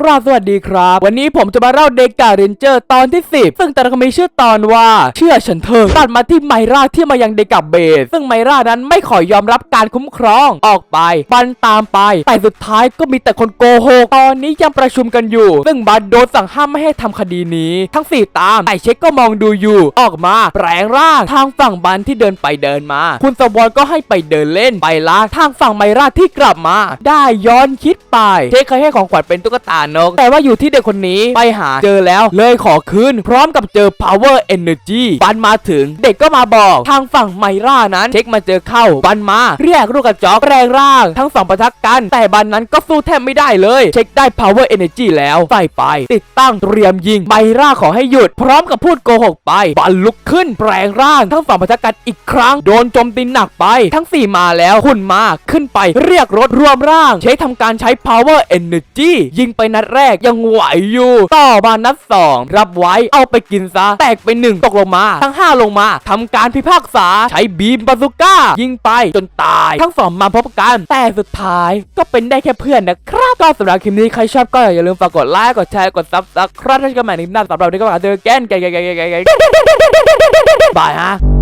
กราบสวัสดีครับ วันนี้ผมจะมาเล่าเด็กกาเรนเจอร์ตอนที่ 10 ซึ่งแต่ละคมีชื่อตอนว่าเชื่อฉันเถอะตัดมาที่ไมราที่มายังเด็กกับเบส ซึ่งไมรานั้นไม่ขอยอมรับการคุ้มครองออกไป บันตามไป แต่สุดท้ายก็มีแต่คนโกหกตอนนี้ยังประชุมกันอยู่ ซึ่งบันโดนสั่งห้ามไม่ให้ทำคดีนี้ ทั้ง 4 ตามแต่เช็คก็มองดูอยู่ ออกมาแปลงร่างทางฝั่งบันที่เดินไปเดินมา คุณสวอนก็ให้ไปเดินเล่นไปละทางฝั่งไมราที่กลับมา ได้ย้อนคิดไปเช็คเคยให้ของขวัญเป็นตุ๊กตานก แต่ว่าอยู่ที่เด็กคนนี้ไปหาเจอแล้ว เลยขอคืนพร้อมกับเจอ power energy บันมาถึง เด็กก็มาบอกทางฝั่งไมร่านั้นเช็คมาเจอเข้าบันมาเรียกลูกกระจอกแรงร่าง ทั้งสองประทักกัน แต่บันนั้นก็สู้แทบไม่ได้เลย เช็คได้ power energy แล้วใส่ไป ติดตั้งเตรียมยิงไมร่าขอให้หยุด พร้อมกับพูดโกหกไปบันลุกขึ้นแปลงร่าง ทั้งสองประทักกันอีกครั้งโดนโจมตีหนักไป ทั้ง 4 มาแล้วหุ่นมาขึ้นไปเรียกรถรวมร่างเช็คทำการใช้ power energy ยิงไปนัดแรกยังไหวอยู่ ต่อมานัด 2 รับไว้เอาไปกินซะ แตกไป 1 ตกลงมา ทั้ง 5 ลงมาทำการพิพากษา ใช้บีมบาซูก้า ยิงไปจนตายทั้งสองมาพบกัน แต่สุดท้ายก็เป็นได้แค่เพื่อนนะครับ ก็สำหรับคลิปนี้ ใครชอบก็อย่าลืมฝากกดไลค์กดแชร์กดซับสไครต์ให้กันใหม่ในหน้าสำหรับวันนี้ก็มาเจอกันแกแกแกแกแกบายฮะ